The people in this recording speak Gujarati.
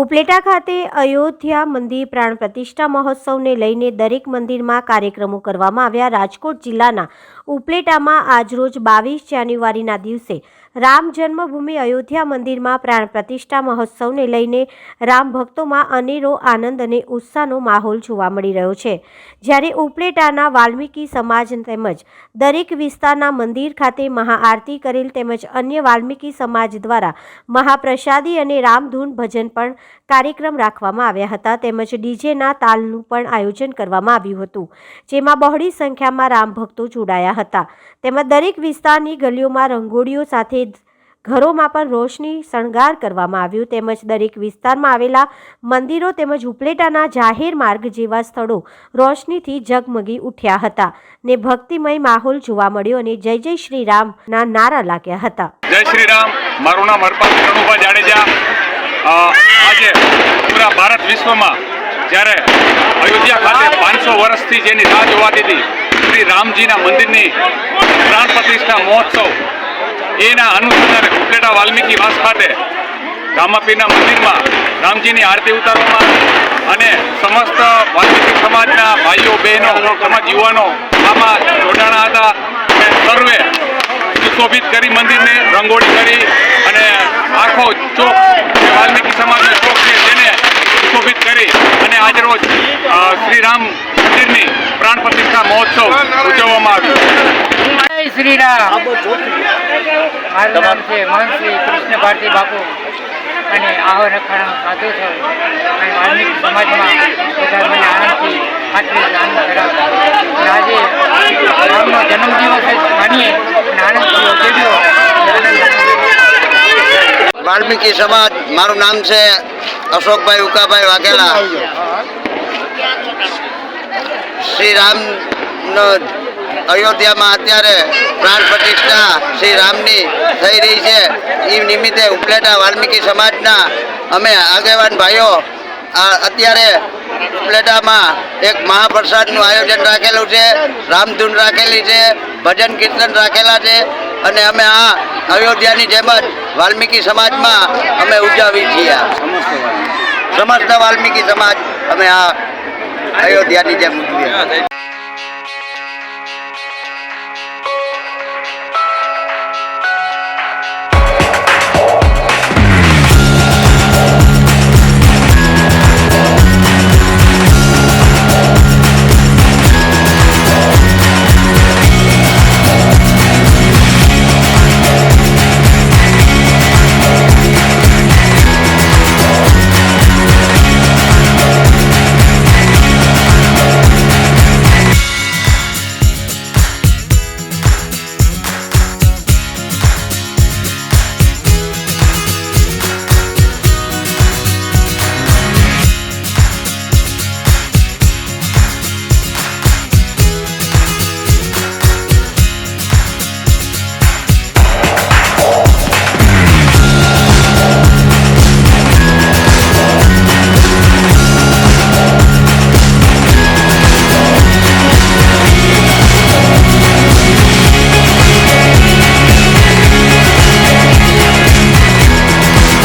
ઉપલેટા ખાતે અયોધ્યા મંદિર પ્રાણ પ્રતિષ્ઠા મહોત્સવને લઈને દરેક મંદિરમાં કાર્યક્રમો કરવામાં આવ્યા. રાજકોટ જિલ્લાના ઉપલેટામાં આજરોજ બાવીસ જાન્યુઆરીના દિવસે રામ જન્મભૂમિ અયોધ્યા મંદિરમાં પ્રાણ પ્રતિષ્ઠા મહોત્સવને લઈને રામ ભક્તોમાં અનેરો આનંદ અને ઉત્સાહનો માહોલ જોવા મળી રહ્યો છે. જ્યારે ઉપલેટાના વાલ્મીકી સમાજ તેમજ દરેક વિસ્તારના મંદિર ખાતે મહાઆરતી કરેલ તેમજ અન્ય વાલ્મીકી સમાજ દ્વારા મહાપ્રસાદી અને રામધૂન ભજન પણ કાર્યક્રમ રાખવામાં આવ્યા હતા. તેમજ ડીજેના તાલનું પણ આયોજન કરવામાં આવ્યું હતું, જેમાં બહોળી સંખ્યામાં રામ ભક્તો જોડાયા હતા. તેમજ દરેક વિસ્તારની ગલીઓમાં રંગોળીઓ સાથે ઘરોમાં પણ રોશની શણગાર કરવામાં આવ્યું તેમજ દરેક વિસ્તારમાં આવેલા મંદિરો તેમજ ઉપલેટાના જાહેર માર્ગ જેવા સ્થળો રોશનીથી ઝગમગી ઉઠ્યા હતા ને ભક્તિમય માહોલ જોવા મળ્યો અને જય જય શ્રી રામ ના નારા લાગ્યા હતા. જય શ્રી રામ મારું નામ હરપાલ રણુભા જાડેજા. આજે પૂરા ભારત વિશ્વમાં જ્યારે અયોધ્યા ખાતે પાંચસો વર્ષથી જેની રાહ જોવાતી હતી શ્રી રામજીના મંદિરની પ્રાણ પ્રતિષ્ઠા મહોત્સવ એના અનુસંધાને કુકલેટા વાલ્મીકી વાસ ખાતે રામાપીરના મંદિરમાં રામજીની આરતી ઉતારવામાં અને સમસ્ત વાલ્મીકી સમાજના ભાઈઓ, બહેનો તેમજ યુવાનો આમાં જોડાણા હતા. અને સર્વે સુશોભિત કરી મંદિરને રંગોળી કરી અને આખો ચોક વાલ્મીકી સમાજનો ચોક છે તેને સુશોભિત કરી અને આજરોજ રોજ શ્રી રામ મંદિરની પ્રાણ પ્રતિષ્ઠા મહોત્સવ ઉજવવામાં આવ્યો. જય શ્રી રામ મારું નામ છે શ્રી કૃષ્ણ ભારતી બાપુ. અને આહો રખાણા સાધુ છો. અને વાલ્મીકી સમાજમાં બધા મને વાલ્મીકી સમાજ, મારું નામ છે અશોકભાઈ ઉકાભાઈ વાઘેલા. શ્રી રામનો અયોધ્યામાં અત્યારે પ્રાણ પ્રતિષ્ઠા શ્રી રામની થઈ રહી છે. એ નિમિત્તે ઉપલેટા વાલ્મીકી સમાજના અમે આગેવાન ભાઈઓ અત્યારે ઉપલેટામાં એક મહાપ્રસાદનું આયોજન રાખેલું છે, રામધૂન રાખેલી છે, ભજન કીર્તન રાખેલા છે અને અમે આ અયોધ્યાની જેમ જ વાલ્મીકી સમાજમાં અમે ઉજવી છીએ. સમસ્ત વાલ્મીકી સમાજ અમે આ અયોધ્યાની જેમ ઉજવીએ